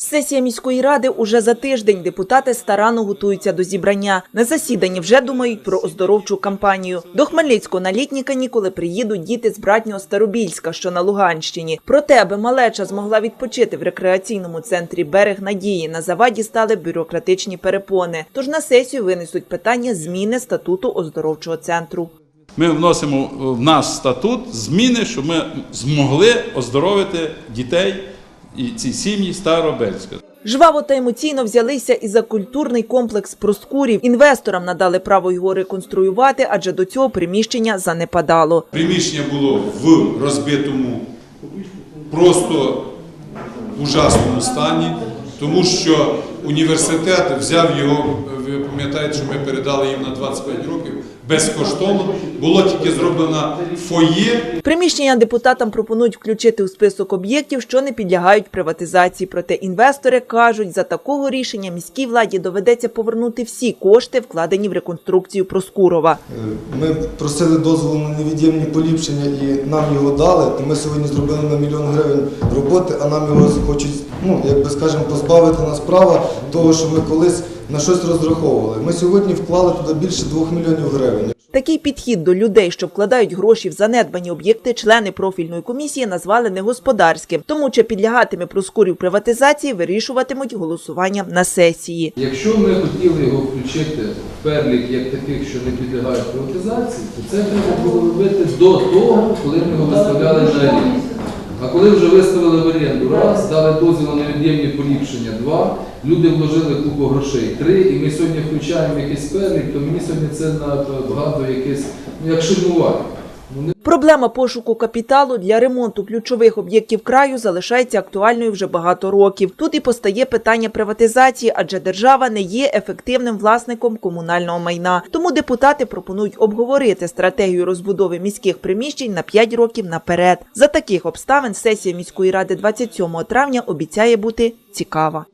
Сесія міської ради уже за тиждень. Депутати старанно готуються до зібрання. На засіданні вже думають про оздоровчу кампанію. До Хмельницького на літні канікули приїдуть діти з братнього Старобільська, що на Луганщині. Проте, аби малеча змогла відпочити в рекреаційному центрі Берег Надії, на заваді стали бюрократичні перепони. Тож на сесію винесуть питання зміни статуту оздоровчого центру. Ми вносимо в наш статут зміни, щоб ми змогли оздоровити дітей і ці сім'ї Старобельська. Жваво та емоційно взялися і за культурний комплекс Проскурів. Інвесторам надали право його реконструювати, адже до цього приміщення занепадало. Приміщення було в розбитому, просто ужасному стані, тому що університет взяв його, ви пам'ятаєте, що ми передали їм на 25 років безкоштовно. Було тільки зроблено фоє, Приміщення депутатам пропонують включити у список об'єктів, що не підлягають приватизації. Проте інвестори кажуть, за такого рішення міській владі доведеться повернути всі кошти, вкладені в реконструкцію Проскурова. Ми просили дозволу на невід'ємні поліпшення і нам його дали. То ми сьогодні зробили на мільйон гривень роботи, а нам його хочуть, ну як би скажемо, позбавити нас права того, що ми колись на щось розраховували. Ми сьогодні вклали туди більше двох мільйонів гривень. Такий підхід до людей, що вкладають гроші в занедбані об'єкти, члени профільної комісії назвали негосподарським. Тому чи підлягатиме Проскурів приватизації, вирішуватимуть голосуванням на сесії. Якщо ми хотіли його включити в перлік як таких, що не підлягають приватизації, то це треба було робити до того, коли ми його виставляли на оренду. А коли вже виставили в оренду раз, дали дозвіл на невід'ємні поліпшення два, люди вложили купу грошей три, і ми сьогодні включаємо якийсь перлік, то мені сьогодні це набагато якесь, ну як ширмування. Проблема пошуку капіталу для ремонту ключових об'єктів краю залишається актуальною вже багато років. Тут і постає питання приватизації, адже держава не є ефективним власником комунального майна. Тому депутати пропонують обговорити стратегію розбудови міських приміщень на 5 років наперед. За таких обставин сесія міської ради 27 травня обіцяє бути цікава.